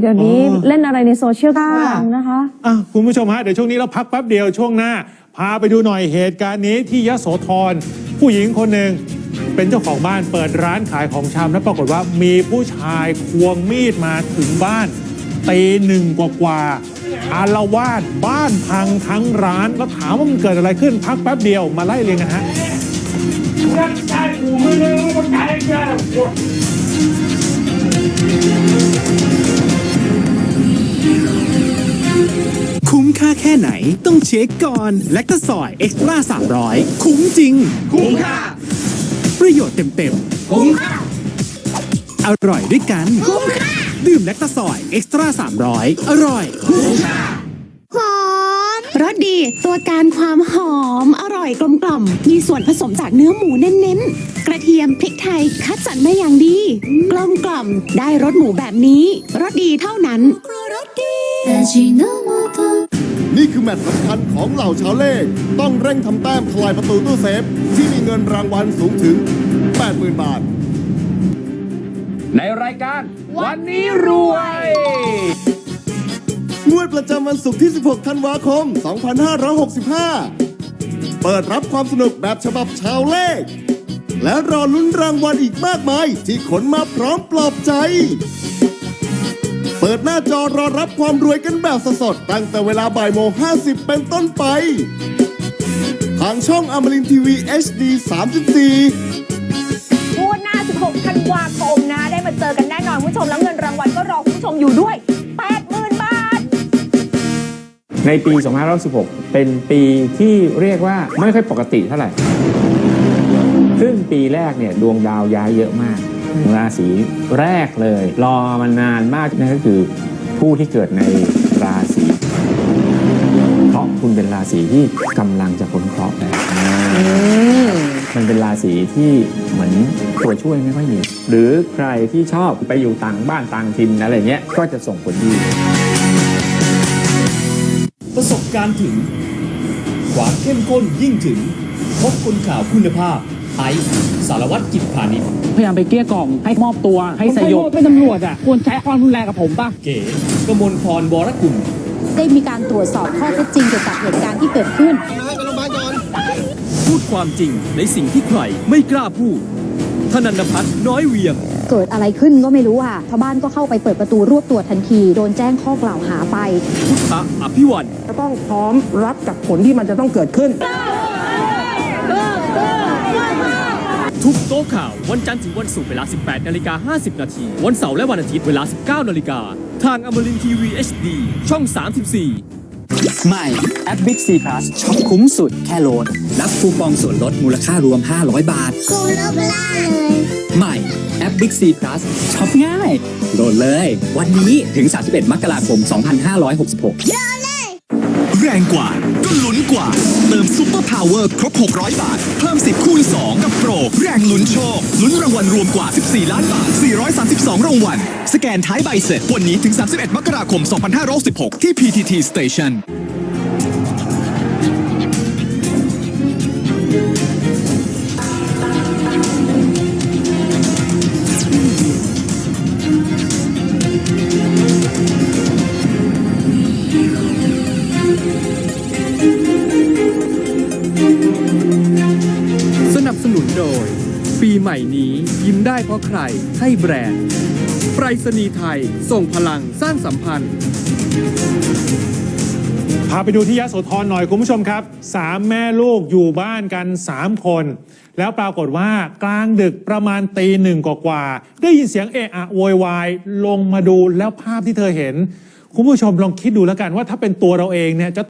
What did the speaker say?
เดี๋ยวนี้อ๋อเล่นอะไรในโซเชียลก็ค่ะระวังนะคะอะคุณผู้ชมฮะ เดี๋ยวช่วงนี้เราพักแป๊บเดียวช่วงหน้า พาไปดูหน่อยเหตุการณ์นี้ที่ยโสธรผู้หญิงคนหนึ่งเป็นเจ้าของบ้านเปิดร้านขายของชำแล้วปรากฏว่ามีผู้ชายควงมีดมาถึงบ้านตีหนึ่งกว่าๆอารวาสบ้านพังทั้งร้านแล้วถามว่ามันเกิดอะไรขึ้นพักแป๊บเดียวมาไล่เรียงกันฮะ คุ้มค่าแค่ไหนต้องเช็คก่อนแลคตาซอยเอ็กซ์ตร้า300 คุ้มจริง คุ้มค่า ประโยชน์เต็มๆ คุ้มค่า อร่อยด้วยกัน คุ้มค่า ดื่มแลคตาซอยเอ็กซ์ตร้า300 อร่อย คุ้มค่า หอม รสดี ตัวการความหอม อร่อยกลมกล่อม มีส่วนผสมจากเนื้อหมูเน้นๆ กระเทียมพริกไทยคัดสรรมาอย่างดี กลมกล่อม ได้รสหมูแบบนี้ รสดีเท่านั้นรสดี นี่คือแมตช์สำคัญของเหล่าชาวเล่ ต้องเร่งทำแต้มทลายประตูตู้เซฟ ที่มีเงินรางวัลสูงถึง 80,000 บาท ในรายการ วันนี้รวยงวดประจำวันศุกร์ที่ 16 ธันวาคม 2565 เปิดรับความสนุกแบบฉบับชาวเลขและรอลุ้นรางวัลอีกมากมาย ที่ขนมาพร้อมปลอบใจเปิดหน้าจอรอรับความรวยกันแบบสดๆตั้งแต่เวลาบ่ายโมง50 เป็นต้นไป ทางช่องอมรินทีวี HD 34งวดหน้า 16ธันวาคมนะได้มาเจอกันแน่นอนคุณผู้ชม แล้วเงินรางวัลก็รอคุณผู้ชมอยู่ด้วย 80,000 บาท ในปี 2516 เป็นปีที่เรียกว่าไม่ค่อยปกติเท่าไหร่ ซึ่งปีแรกเนี่ยดวงดาวย้ายเยอะมาก ราศีแรกเลย รอมานานมากนั่นก็คือผู้ที่เกิดในราศีเพราะคุณเป็นราศีที่กำลังจะพ้นเคราะห์แล้วมันเป็นราศีที่เหมือนตัวช่วยไม่ค่อยมีหรือใครที่ชอบไปอยู่ต่างบ้านต่างถิ่นอะไรเงี้ยก็จะส่งผลดีประสบการณ์ถึงความเข้มข้นยิ่งถึงพบคนข่าวคุณภาพ ไอซ์สารวัตรกิจพาณิชย์พยายามไปเกลี้ยกล่อมให้มอบตัวให้สยบเป็นตำรวจอะควรใช้ความรุนแรงกับผมป่ะเก๋กมลพรวรกุลได้มีการตรวจสอบข้อเท็จจริงเกี่ยวกับเหตุการณ์ที่เกิดขึ้นพูดความจริงในสิ่งที่ใครไม่กล้าพูดธนันพัฒน์น้อยเวียง เกิดอะไรขึ้นก็ไม่รู้ค่ะชาวบ้านก็เข้าไปเปิดประตูรวบตัวทันที โดนแจ้งข้อกล่าวหาไป พุทธอภิวันจะต้องพร้อมรับกับผลที่มันจะต้องเกิดขึ้น ทุกโต๊ะข่าว วันจันทร์ถึงวันศุกร์เวลา 18 นาฬิกา 50 นาที วันเสาร์และวันอาทิตย์เวลา 19 นาฬิกา ทางอมรินทีวี HD ช่อง 34 ใหม่ แอป Big C Plus ช็อปคุ้มสุดแค่โหลด รับคูปองส่วนลดมูลค่ารวม 500 บาทกูลิกล่าเลยใหม่ แอป Big C Plus ช็อปง่าย โหลดเลย วันนี้ถึง 31 มกราคม 2566แรงกว่า ก็ลุ้นกว่า เติมซุปเปอร์พาวเวอร์ครบ 600 บาท เพิ่มสิทธิ์คูณ 2 กับโปร แรงลุ้นโชค ลุ้นรางวัลรวมกว่า 14 ล้านบาท 432 รางวัล สแกนท้ายใบเสร็จ วันนี้ถึง 31 มกราคม 2566 ที่ PTT Station ใหม่นี้ ยิ้มได้เพราะใครให้แบรนด์ไปรษณีย์ไทยส่งพลังสร้างสัมพันธ์พาไปดูที่ยะโสธรหน่อยคุณผู้ชมครับสามแม่ลูกอยู่บ้านกัน 3 คน แล้วปรากฏว่ากลางดึกประมาณตีหนึ่งกว่าๆได้ยินเสียงเอะอะโวยวายลงมาดูแล้วภาพที่เธอเห็น คุณผู้ชมลองคิดดูแล้วกันว่าถ้าเป็นตัวเราเองเนี่ยจะ